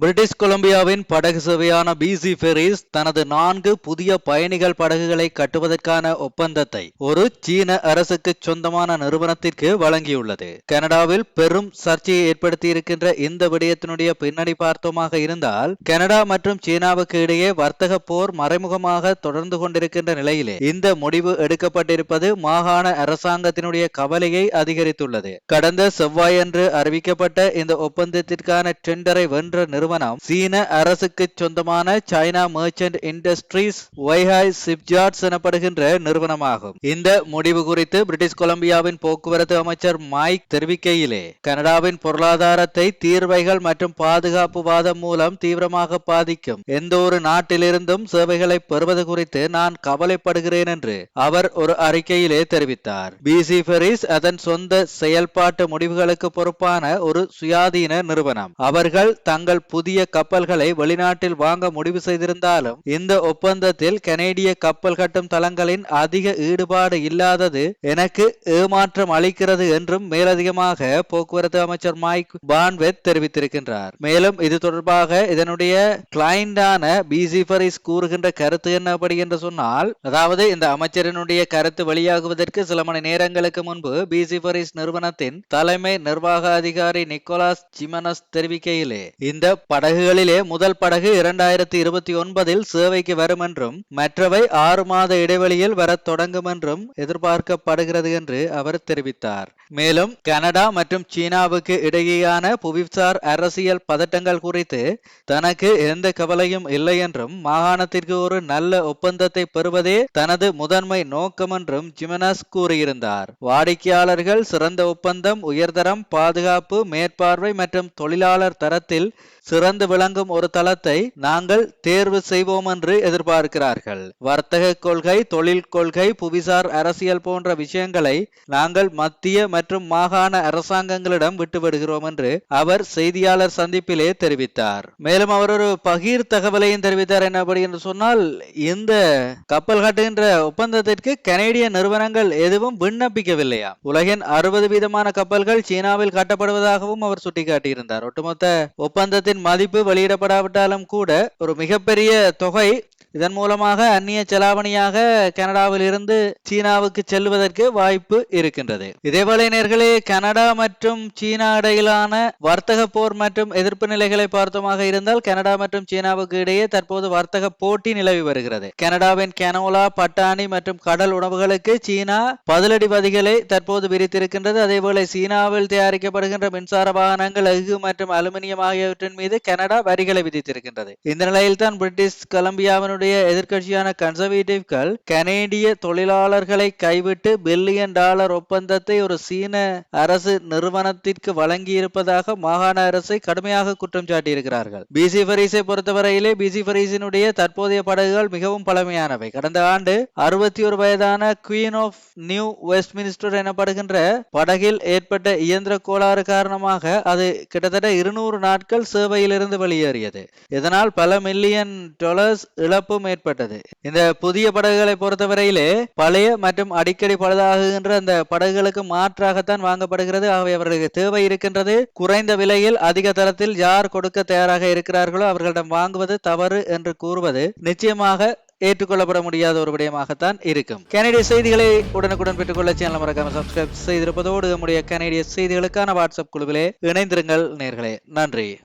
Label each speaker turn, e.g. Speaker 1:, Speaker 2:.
Speaker 1: British கொலம்பியாவின் படகு சேவையான PC ferries தனது நான்கு புதிய பயணிகள் படகுகளை கட்டுவதற்கான ஒப்பந்தத்தை ஒரு சீன அரசுக்கு சொந்தமான நிறுவனத்திற்கு வழங்கியுள்ளது. கனடாவில் பெரும் சர்ச்சையை ஏற்படுத்தியிருக்கின்ற இந்த விடயத்தினுடைய பின்னணி பார்த்தோமாக இருந்தால் கனடா மற்றும் சீனாவுக்கு இடையே வர்த்தக போர் மறைமுகமாக தொடர்ந்து கொண்டிருக்கின்ற நிலையிலே இந்த முடிவு எடுக்கப்பட்டிருப்பது மாகாண அரசாங்கத்தினுடைய கவலையை அதிகரித்துள்ளது. கடந்த செவ்வாயன்று அறிவிக்கப்பட்ட இந்த ஒப்பந்தத்திற்கான டெண்டரை வென்ற நிறுவனம். சீன அரசுக்கு சொந்தமான China merchant industries Weihai shipyards எனப்படுகின்ற நிறுவனமாகும். இந்த முடிவு குறித்து பிரிட்டிஷ் கொலம்பியாவின் போக்குவரத்து அமைச்சர் மைக் தெரிவிக்கையிலே கனடாவின் பொருளாதாரத்தை தீர்வைகள் மற்றும் பாதுகாப்பு வாதம் மூலம் தீவிரமாக பாதிக்கும். எந்த ஒரு நாட்டிலிருந்தும் சேவைகளை பெறுவது குறித்து நான் கவலைப்படுகிறேன் என்று அவர் ஒரு அறிக்கையிலே தெரிவித்தார். பிசி ஃபெரிஸ் அதன் சொந்த செயல்பாட்டு முடிவுகளுக்கு பொறுப்பான ஒரு சுயாதீன நிறுவனம். அவர்கள் தங்கள் புதிய கப்பல்களை வெளிநாட்டில் வாங்க முடிவு செய்திருந்தாலும் இந்த ஒப்பந்தத்தில் கனேடிய கப்பல் கட்டும் தளங்களின் அதிக ஈடுபாடு இல்லாதது எனக்கு ஏமாற்றம் அளிக்கிறது என்றும் மேலதிகமாக போக்குவரத்து அமைச்சர் மைக் பான்வெத் தெரிவித்திருக்கின்றார். மேலும் இது தொடர்பாக இதனுடைய கிளைண்டான பிசி ஃபரிஸ் கூறுகின்ற கருத்து என்னபடி என்று சொன்னால் அதாவது இந்த அமைச்சரினுடைய கருத்து வெளியாகுவதற்கு சில மணி நேரங்களுக்கு முன்பு பிசி ஃபரிஸ் நிறுவனத்தின் தலைமை நிர்வாக அதிகாரி நிக்கோலாஸ் ஜிமனஸ் தெரிவிக்கையிலே இந்த படகுகளிலே முதல் படகு இரண்டாயிரத்தி இருபத்தி ஒன்பதில் சேவைக்கு வரும் என்றும் மற்றவை ஆறு மாத இடைவெளியில் வர தொடங்கும் என்றும் எதிர்பார்க்கப்படுகிறது என்று அவர் தெரிவித்தார். மேலும் கனடா மற்றும் சீனாவுக்கு இடையேயான புவிசார் அரசியல் பதட்டங்கள் குறித்து தனக்கு எந்த கவலையும் இல்லை என்றும் மாகாணத்திற்கு ஒரு நல்ல ஒப்பந்தத்தை பெறுவதே தனது முதன்மை நோக்கம் என்றும் ஜிமனஸ் கூறியிருந்தார். வாடிக்கையாளர்கள் சிறந்த ஒப்பந்தம் உயர்தரம் பாதுகாப்பு மேற்பார்வை மற்றும் தொழிலாளர் தரத்தில் சிறந்து விளங்கும் ஒரு தளத்தை நாங்கள் தேர்வு செய்வோம் என்று எதிர்பார்க்கிறார்கள். வர்த்தக கொள்கை தொழில் கொள்கை புவிசார் அரசியல் போன்ற விஷயங்களை நாங்கள் மத்திய மற்றும் மாகாண அரசாங்கங்களிடம் விட்டுவிடுகிறோம் என்று அவர் செய்தியாளர் சந்திப்பிலே தெரிவித்தார். மேலும் அவர் ஒரு பகீர் தகவலையும் தெரிவித்தார் என்னபடி என்று சொன்னால் இந்த கப்பல் கட்டுகின்ற ஒப்பந்தத்திற்கு கனேடிய நிறுவனங்கள் எதுவும் விண்ணப்பிக்கவில்லையா? உலகின் அறுபது வீதமான கப்பல்கள் சீனாவில் கட்டப்படுவதாகவும் அவர் சுட்டிக்காட்டியிருந்தார். ஒட்டுமொத்த ஒப்பந்தத்தின் மதிப்பு வெளியிடப்படாவிட்டாலும் கூட ஒரு மிகப்பெரிய தொகை இதன் மூலமாக அந்நிய செலாவணியாக கனடாவில் இருந்து சீனாவுக்கு செல்வதற்கு வாய்ப்பு இருக்கின்றது. இதேவேளை நேர்களே கனடா மற்றும் சீனா இடையிலான வர்த்தக போர் மற்றும் எதிர்ப்பு நிலைகளை பார்த்தோமாக இருந்தால் கனடா மற்றும் சீனாவுக்கு இடையே தற்போது வர்த்தக போட்டி நிலவி வருகிறது. கனடாவின் கனோலா பட்டாணி மற்றும் கடல் உணவுகளுக்கு சீனா பதிலடி வதிகளை தற்போது விரித்திருக்கின்றது அதேபோல சீனாவில் தயாரிக்கப்படுகின்ற மின்சார வாகனங்கள் எஃகு மற்றும் அலுமினியம் ஆகியவற்றின் மீது கனடா வரிகளை விதித்திருக்கின்றது. இந்த நிலையில் தான் பிரிட்டிஷ் கொலம்பியாவினுடைய எதிர்கட்சியான கன்சர்வேட்டிவ்கள் கனேடிய தொழிலாளர்களை கைவிட்டு பில்லியன் டாலர் ஒப்பந்தத்தை ஒரு சீன அரசு நிறுவனத்திற்கு வழங்கியிருப்பதாக மாகாண அரசை கடுமையாக குற்றம் சாட்டியிருக்கிறார்கள். பிசி ஃபரீஸை பொறுத்தவரையிலே பிசி ஃபரீஸினுடைய தற்போதைய படகுகள் மிகவும் பழமையானவை. கடந்த ஆண்டு அறுபத்தி ஒரு வயதான குவீன் ஆஃப் நியூ வெஸ்ட்மினிஸ்டர் எனப்படுகின்ற படகில் ஏற்பட்ட இயந்திர கோளாறு காரணமாக அது கிட்டத்தட்ட இருநூறு நாட்கள் சேவை சந்தையிலிருந்து வெளியேறியது. இதனால் பல மில்லியன் டாலர்ஸ் இழப்பும் ஏற்பட்டது. இந்த புதிய படகுகளை பொறுத்தவரையிலே பழைய மற்றும் அடிக்கடி பழுதாகுகின்ற அந்த படகுகளுக்கு மாற்றாகத்தான் வாங்கப்படுகிறது. ஆகவே அவர்களுக்கு தேவை இருக்கின்றது குறைந்த விலையில் அதிக தரத்தில் யார் கொடுக்க தயாராக இருக்கிறார்களோ அவர்களிடம் வாங்குவது தவறு என்று கூறுவது நிச்சயமாக ஏற்றுக்கொள்ளப்பட முடியாத ஒரு விடயமாகத்தான் இருக்கும். கனடிய செய்திகளை உடனுக்குடன் பெற்றுக்கொள்ள சேனல் மறக்காம சப்ஸ்கிரைப் செய்திருப்பதோடு நம்முடைய கனடிய செய்திகளுக்கான வாட்ஸ்அப் குழுவிலே இணைந்திருங்கள் நேர்களே. நன்றி.